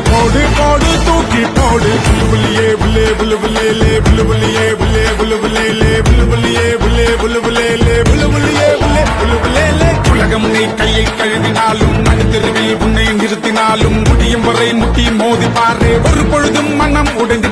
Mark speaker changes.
Speaker 1: வந்து போடு போடு தூக்கி போடு. புல்லு புள்ளியே புல்லே புல்லு புல்லே புல்லு புள்ளியே புல்லே புல்லு புல்லே புல்லு புள்ளியே புல்லே புல்லு புல்லே புல்லு புள்ளியே புல்லே புல்லு புல்லே உலகம் நீ கையை கழுவினாலும் மனிதர்கள் உன்னை நிறுத்தினாலும் முடியும் வரை முட்டி மோதி பாரு. ஒரு பொழுதும் மனம் உடைந்து